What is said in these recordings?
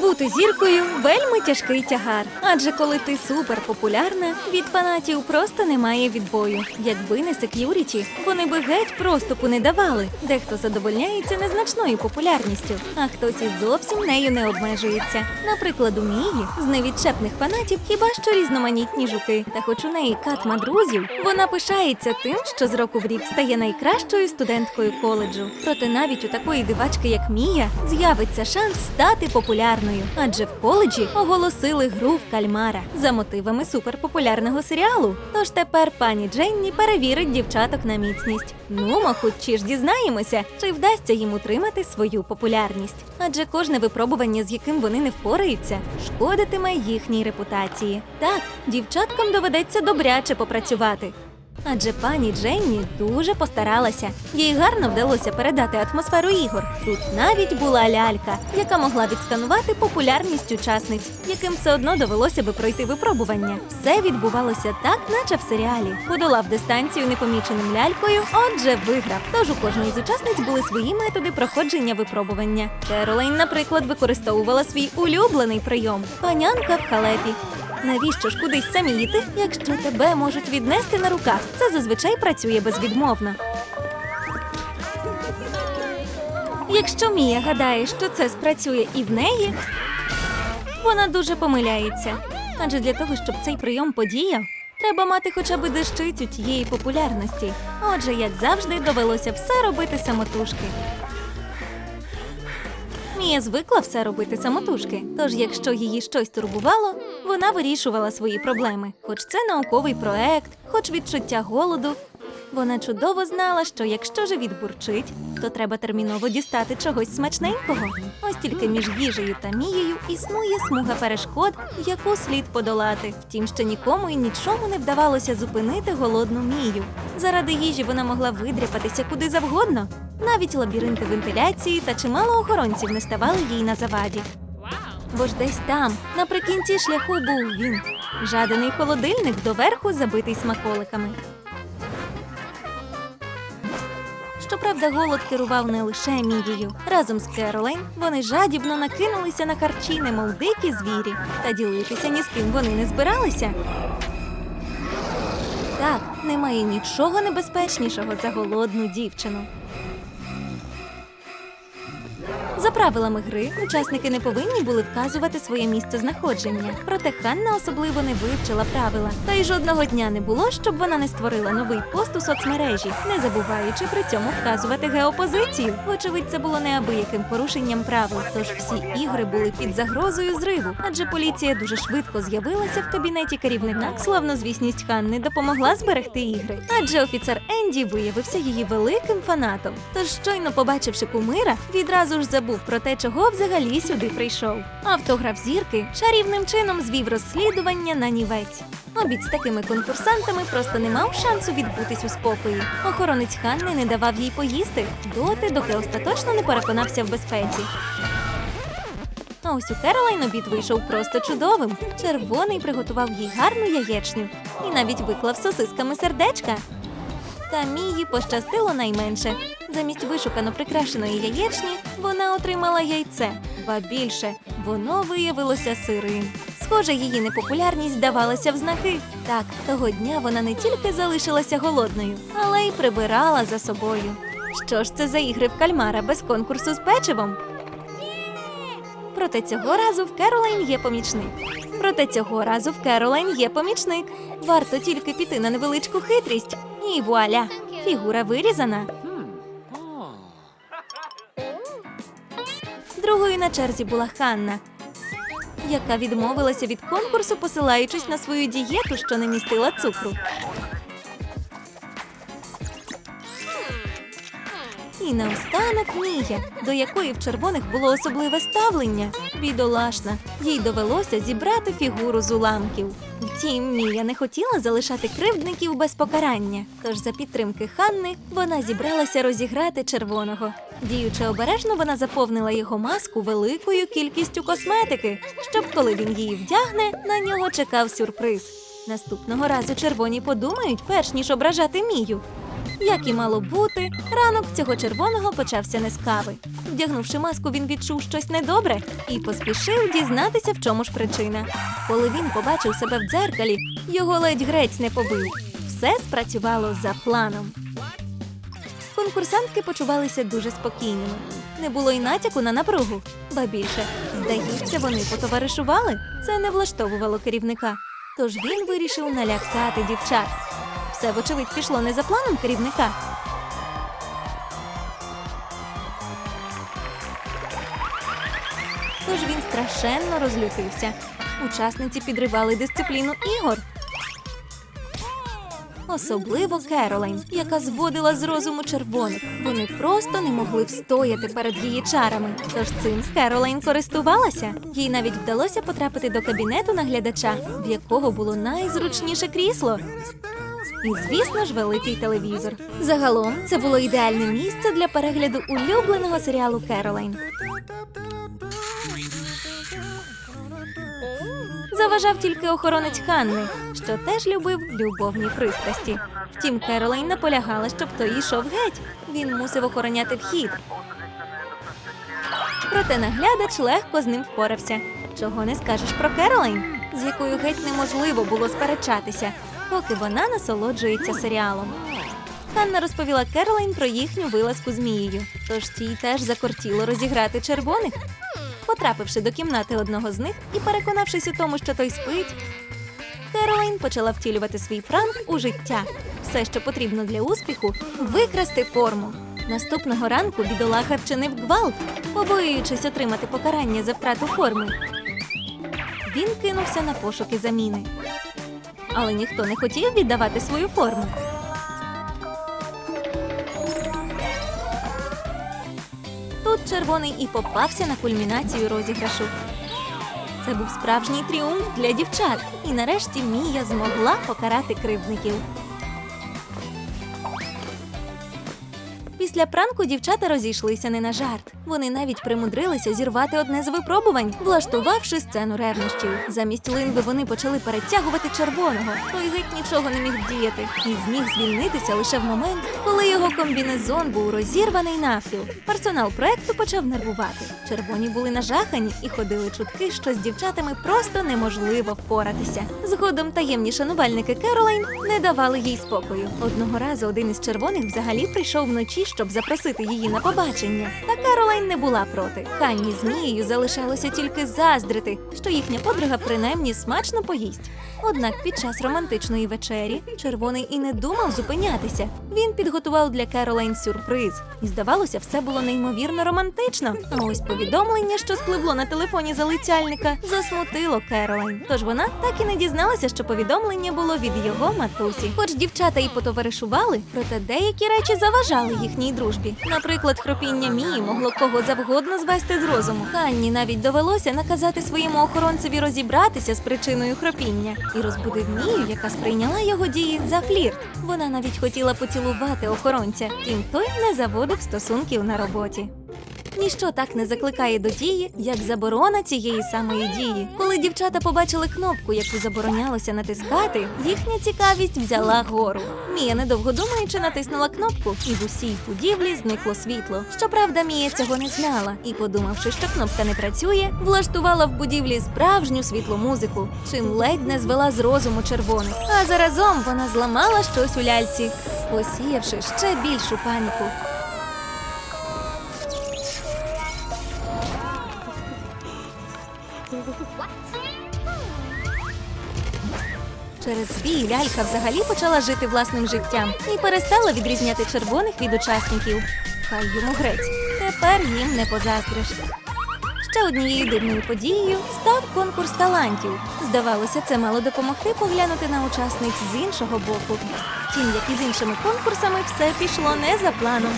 Бути зіркою вельми тяжкий тягар. Адже коли ти суперпопулярна, від фанатів просто немає відбою. Якби не сек'юріті, вони би геть проступу не давали. Дехто задовольняється незначною популярністю, а хтось і зовсім нею не обмежується. Наприклад, у Мії з невідчепних фанатів хіба що різноманітні жуки. Та хоч у неї катма друзів, вона пишається тим, що з року в рік стає найкращою студенткою коледжу. Проте навіть у такої дивачки, як Мія, з'явиться шанс стати популярною, адже в коледжі оголосили гру в кальмара за мотивами суперпопулярного серіалу. Тож тепер пані Дженні перевірить дівчаток на міцність. Ну, хоч чи ж дізнаємося, чи вдасться їм утримати свою популярність. Адже кожне випробування, з яким вони не впораються, шкодитиме їхній репутації. Так, дівчаткам доведеться добряче попрацювати. Адже пані Дженні дуже постаралася. Їй гарно вдалося передати атмосферу ігор. Тут навіть була лялька, яка могла відсканувати популярність учасниць, яким все одно довелося би пройти випробування. Все відбувалося так, наче в серіалі. Подолав дистанцію непоміченим лялькою, отже, виграв. Тож у кожної з учасниць були свої методи проходження випробування. Керолейн, наприклад, використовувала свій улюблений прийом панянка в халепі. Навіщо ж кудись самі йти, якщо тебе можуть віднести на руках? Це зазвичай працює безвідмовно. Якщо Мія гадає, що це спрацює і в неї, вона дуже помиляється. Адже для того, щоб цей прийом подіяв, треба мати хоча б дещицю тієї популярності. Отже, як завжди, довелося все робити самотужки. Мія звикла все робити самотужки. Тож, якщо її щось турбувало, вона вирішувала свої проблеми. Хоч це науковий проект, хоч відчуття голоду. Вона чудово знала, що якщо живіт бурчить, то треба терміново дістати чогось смачненького. Ось тільки між їжею та мією існує смуга перешкод, яку слід подолати. Втім, ще нікому і нічому не вдавалося зупинити голодну мію. Заради їжі вона могла видряпатися куди завгодно. Навіть лабіринти вентиляції та чимало охоронців не ставали їй на заваді. Бо ж десь там, наприкінці шляху, був він. Жаданий холодильник доверху забитий смаколиками. Щоправда, голод керував не лише мідією. Разом з Керолейн вони жадібно накинулися на харчі, немов дикі звірі, та ділитися ні з ким вони не збиралися. Так, немає нічого небезпечнішого за голодну дівчину. За правилами гри, учасники не повинні були вказувати своє місце знаходження. Проте Ханна особливо не вивчила правила. Та й жодного дня не було, щоб вона не створила новий пост у соцмережі, не забуваючи при цьому вказувати геопозицію. Вочевидь, це було неабияким порушенням правил. Тож всі ігри були під загрозою зриву, адже поліція дуже швидко з'явилася в кабінеті керівника. Славнозвісність Ханни допомогла зберегти ігри, адже офіцер Енді виявився її великим фанатом. Тож, щойно побачивши кумира, відразу ж забув про те, чого взагалі сюди прийшов. Автограф зірки чарівним чином звів розслідування на нівець. Обід з такими конкурсантами просто не мав шансу відбутись у спокої. Охоронець Ханни не давав їй поїсти доти, доки остаточно не переконався в безпеці. А ось у Керолайн обід вийшов просто чудовим. Червоний приготував їй гарну яєчню і навіть виклав сосисками сердечка. Та Мії пощастило найменше. Замість вишукано прикрашеної яєчні вона отримала яйце, ба більше воно виявилося сирим. Схоже, її непопулярність давалася в знаки. Так, того дня вона не тільки залишилася голодною, але й прибирала за собою. Що ж це за ігри в кальмара без конкурсу з печивом? Проте цього разу в Керолайн є помічник. Проте цього разу в Керолайн є помічник. Варто тільки піти на невеличку хитрість. І вуаля! Фігура вирізана. Другою на черзі була Ханна, яка відмовилася від конкурсу, посилаючись на свою дієту, що не містила цукру. І наостанок Мія, до якої в червоних було особливе ставлення. Бідолашна, їй довелося зібрати фігуру з уламків. Втім, Мія не хотіла залишати кривдників без покарання. Тож за підтримки Ханни вона зібралася розіграти червоного. Діючи обережно, вона заповнила його маску великою кількістю косметики, щоб коли він її вдягне, на нього чекав сюрприз. Наступного разу червоні подумають, перш ніж ображати Мію. Як і мало бути, ранок цього червоного почався не з кави. Вдягнувши маску, він відчув щось недобре і поспішив дізнатися, в чому ж причина. Коли він побачив себе в дзеркалі, його ледь грець не побив. Все спрацювало за планом. Конкурсантки почувалися дуже спокійними. Не було й натяку на напругу. Ба більше, здається, вони потоваришували. Це не влаштовувало керівника. Тож він вирішив налякати дівчат. Все, вочевидь, пішло не за планом керівника. Тож він страшенно розлютився. Учасниці підривали дисципліну ігор. Особливо Керолайн, яка зводила з розуму червоних. Вони просто не могли встояти перед її чарами. Тож цим Керолайн користувалася. Їй навіть вдалося потрапити до кабінету наглядача, в якого було найзручніше крісло. І, звісно ж, великий телевізор. Загалом це було ідеальне місце для перегляду улюбленого серіалу Керолайн. Заважав тільки охоронець Ханни, що теж любив любовні пристрасті. Втім, Керолайн наполягала, щоб той йшов геть. Він мусив охороняти вхід. Проте наглядач легко з ним впорався. Чого не скажеш про Керолайн, з якою геть неможливо було сперечатися, поки вона насолоджується серіалом. Ханна розповіла Керолайн про їхню вилазку з Мією, тож тій теж закортіло розіграти червоних. Потрапивши до кімнати одного з них і переконавшись у тому, що той спить, Керолайн почала втілювати свій пранк у життя. Все, що потрібно для успіху викрасти форму. Наступного ранку бідолаха вчинив гвалт, побоюючись отримати покарання за втрату форми. Він кинувся на пошуки заміни. Але ніхто не хотів віддавати свою форму. Тут червоний і попався на кульмінацію розіграшу. Це був справжній тріумф для дівчат, і нарешті Мія змогла покарати кривдників. Після пранку дівчата розійшлися не на жарт. Вони навіть примудрилися зірвати одне з випробувань, влаштувавши сцену ревнощів. Замість линви вони почали перетягувати червоного. Той геть нічого не міг діяти і зміг звільнитися лише в момент, коли його комбінезон був розірваний навпіл. Персонал проекту почав нервувати. Червоні були нажахані і ходили чутки, що з дівчатами просто неможливо впоратися. Згодом таємні шанувальники Керолайн не давали їй спокою. Одного разу один із червоних взагалі прийшов вночі, щоб запросити її на побачення. Та Керолайн не була проти. Ханні з Мією залишалося тільки заздрити, що їхня подруга принаймні смачно поїсть. Однак під час романтичної вечері червоний і не думав зупинятися. Він підготував для Керолайн сюрприз, і здавалося, все було неймовірно романтично. А ось повідомлення, що спливло на телефоні залицяльника, засмутило Керолайн. Тож вона так і не дізналася, що повідомлення було від його матусі. Хоч дівчата і потоваришували, проте деякі речі заважали їхній дружбі. Наприклад, хропіння Мії могло кого завгодно звести з розуму. Ханні навіть довелося наказати своєму охоронцеві розібратися з причиною хропіння і розбудив Мію, яка сприйняла його дії за флірт. Вона навіть хотіла поцілувати охоронця, тім той не заводив стосунків на роботі. Ніщо так не закликає до дії, як заборона цієї самої дії. Коли дівчата побачили кнопку, яку заборонялося натискати, їхня цікавість взяла гору. Мія, недовго думаючи, натиснула кнопку, і в усій будівлі зникло світло. Щоправда, Мія цього не знала і, подумавши, що кнопка не працює, влаштувала в будівлі справжню світломузику, чим ледь не звела з розуму червоних. А заразом вона зламала щось у ляльці, посіявши ще більшу паніку. Через збій лялька взагалі почала жити власним життям і перестала відрізняти червоних від учасників. Хай йому грець. Тепер їм не позаздриш. Ще однією дивною подією став конкурс талантів. Здавалося, це мало допомогти поглянути на учасниць з іншого боку. Втім, як і з іншими конкурсами, все пішло не за планом.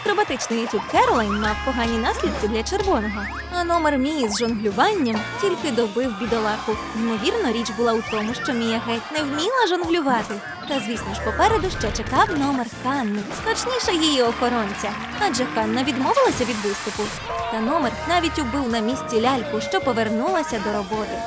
Акробатичний етюд Керолайн мав погані наслідки для червоного. А номер Мії з жонглюванням тільки добив бідолаху. Ймовірно, річ була у тому, що Мія геть не вміла жонглювати. Та, звісно ж, попереду ще чекав номер Ханни, точніше її охоронця. Адже Ханна відмовилася від виступу. Та номер навіть убив на місці ляльку, що повернулася до роботи.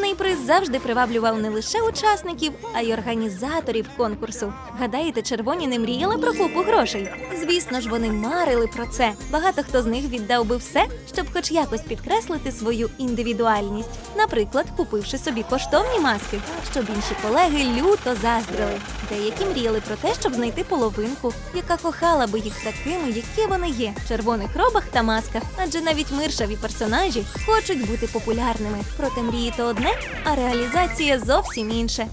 Головний приз завжди приваблював не лише учасників, а й організаторів конкурсу. Гадаєте, червоні не мріяли про купу грошей? Звісно ж, вони марили про це. Багато хто з них віддав би все, щоб хоч якось підкреслити свою індивідуальність. Наприклад, купивши собі коштовні маски, щоб інші колеги люто заздрили. Деякі мріяли про те, щоб знайти половинку, яка кохала би їх такими, які вони є, в червоних робах та масках. Адже навіть миршаві персонажі хочуть бути популярними. Проте мрії то одне, а реалізація зовсім інше.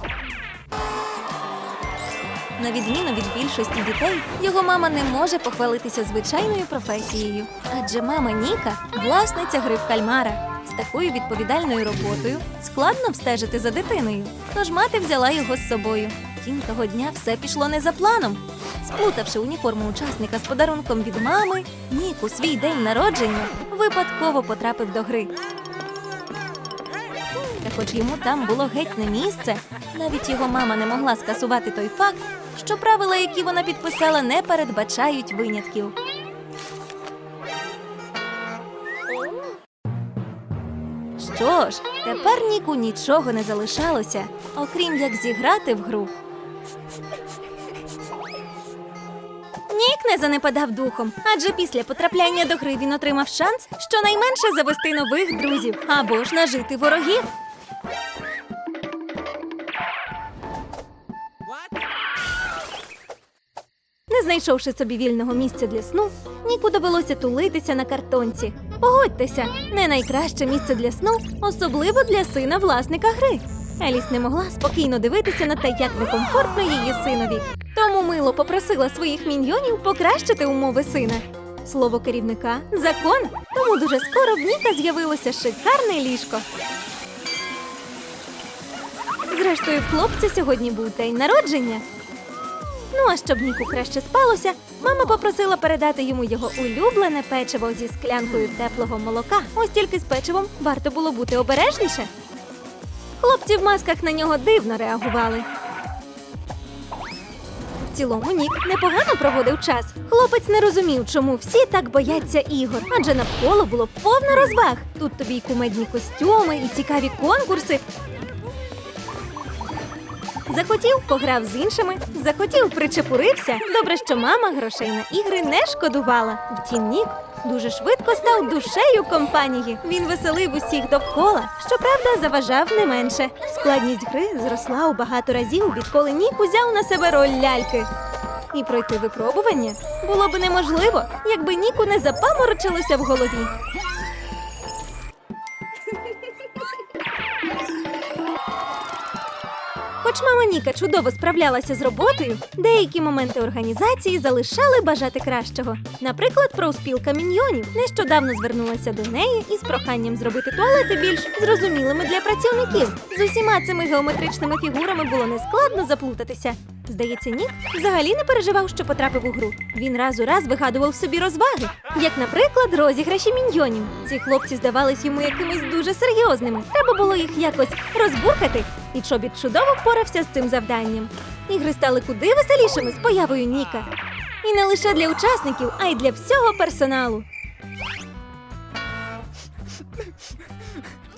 На відміну від більшості дітей, його мама не може похвалитися звичайною професією. Адже мама Ніка власниця гри в кальмара. З такою відповідальною роботою складно встежити за дитиною. Тож мати взяла його з собою. Втім, того дня все пішло не за планом. Сплутавши уніформу учасника з подарунком від мами, Нік у свій день народження випадково потрапив до гри. Хоч йому там було геть не місце, навіть його мама не могла скасувати той факт, що правила, які вона підписала, не передбачають винятків. Що ж, тепер Ніку нічого не залишалося, окрім як зіграти в гру. Нік не занепадав духом, адже після потрапляння до гри він отримав шанс щонайменше завести нових друзів або ж нажити ворогів. Знайшовши собі вільного місця для сну, Ніку довелося тулитися на картонці. Погодьтеся, не найкраще місце для сну, особливо для сина власника гри. Еліс не могла спокійно дивитися на те, як некомфортно її синові. Тому мило попросила своїх міньйонів покращити умови сина. Слово керівника закон, тому дуже скоро в Ніка з'явилося шикарне ліжко. Зрештою, хлопця сьогодні був день народження. Ну а щоб Ніку краще спалося, мама попросила передати йому його улюблене печиво зі склянкою теплого молока. Ось тільки з печивом варто було бути обережніше. Хлопці в масках на нього дивно реагували. В цілому Нік непогано проводив час. Хлопець не розумів, чому всі так бояться ігор, адже навколо було повно розваг. Тут тобі й кумедні костюми, і цікаві конкурси, Захотів, пограв з іншими, захотів, причепурився. Добре, що мама грошей на ігри не шкодувала. Втім, Нік дуже швидко став душею компанії. Він веселив усіх довкола, щоправда, заважав не менше. Складність гри зросла у багато разів, відколи Нік узяв на себе роль ляльки. І пройти випробування було б неможливо, якби Ніку не запаморочилося в голові. Хоч мама Ніка чудово справлялася з роботою, деякі моменти організації залишали бажати кращого. Наприклад, профспілка міньйонів нещодавно звернулася до неї із проханням зробити туалети більш зрозумілими для працівників. З усіма цими геометричними фігурами було нескладно заплутатися. Здається, Нік взагалі не переживав, що потрапив у гру. Він раз у раз вигадував собі розваги, як, наприклад, розіграші міньйонів. Ці хлопці здавались йому якимись дуже серйозними. Треба було їх якось розбуркати, і Чобіт чудово впорався з цим завданням. Ігри стали куди веселішими з появою Ніка. І не лише для учасників, а й для всього персоналу.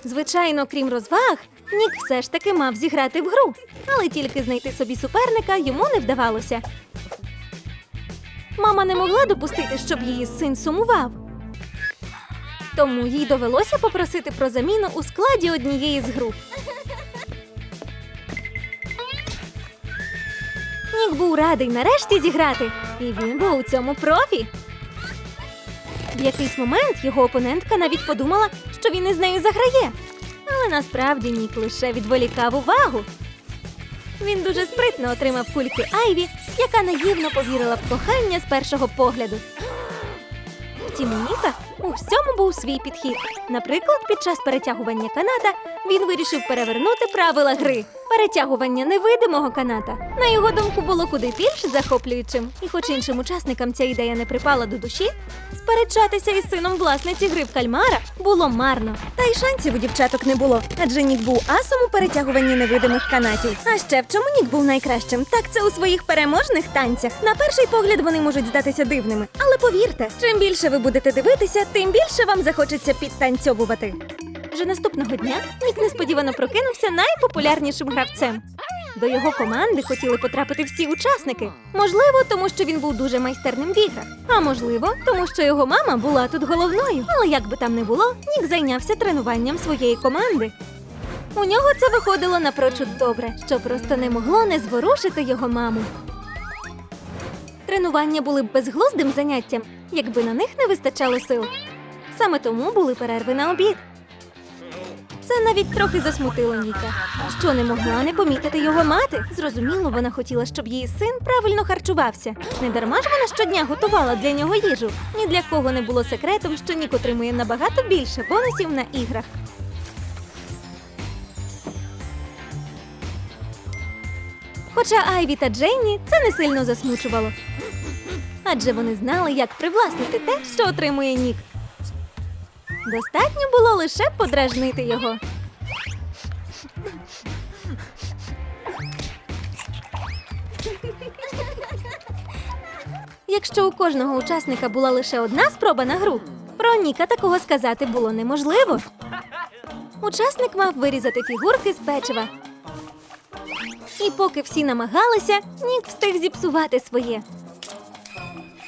Звичайно, крім розваг, Нік все ж таки мав зіграти в гру, але тільки знайти собі суперника йому не вдавалося. Мама не могла допустити, щоб її син сумував. Тому їй довелося попросити про заміну у складі однієї з груп. Був радий нарешті зіграти, і він був у цьому профі. В якийсь момент його опонентка навіть подумала, що він із нею заграє. Але насправді Нік лише відволікав увагу. Він дуже спритно отримав кульки Айві, яка наївно повірила в кохання з першого погляду. Втім, у Ніка у всьому був свій підхід. Наприклад, під час перетягування каната він вирішив перевернути правила гри. Перетягування невидимого каната, на його думку, було куди більш захоплюючим. І хоч іншим учасникам ця ідея не припала до душі, сперечатися із сином власниці гри в кальмара було марно. Та й шансів у дівчаток не було, адже Нік був асом у перетягуванні невидимих канатів. А ще в чому Нік був найкращим, так це у своїх переможних танцях. На перший погляд вони можуть здатися дивними, але повірте, чим більше ви будете дивитися, тим більше вам захочеться підтанцьовувати. Вже наступного дня Нік несподівано прокинувся найпопулярнішим гравцем. До його команди хотіли потрапити всі учасники. Можливо, тому що він був дуже майстерним в іграх. А можливо, тому що його мама була тут головною. Але як би там не було, Нік зайнявся тренуванням своєї команди. У нього це виходило напрочуд добре, що просто не могло не зворушити його маму. Тренування були б безглуздим заняттям, якби на них не вистачало сил. Саме тому були перерви на обід. Це навіть трохи засмутило Ніка, що не могла не помітити його мати. Зрозуміло, вона хотіла, щоб її син правильно харчувався. Не дарма ж вона щодня готувала для нього їжу. Ні для кого не було секретом, що Нік отримує набагато більше бонусів на іграх. Хоча Айві та Джейні це не сильно засмучувало. Адже вони знали, як привласнити те, що отримує Нік. Достатньо було лише подражнити його. Якщо у кожного учасника була лише одна спроба на гру, про Ніка такого сказати було неможливо. Учасник мав вирізати фігурки з печива. І поки всі намагалися, Нік встиг зіпсувати своє.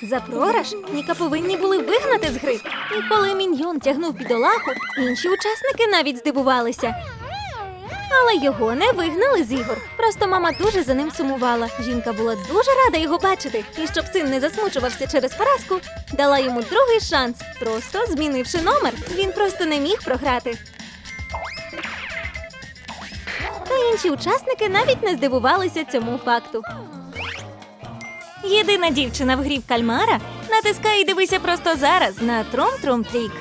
За програш Ніка повинні були вигнати з гри. І коли міньйон тягнув бідолаху, інші учасники навіть здивувалися. Але його не вигнали з ігор. Просто мама дуже за ним сумувала. Жінка була дуже рада його бачити. І щоб син не засмучувався через поразку, дала йому другий шанс, просто змінивши номер. Він просто не міг програти. Та інші учасники навіть не здивувалися цьому факту. Єдина дівчина в грі в кальмара натискай і дивися просто зараз на Тром Тром Трік.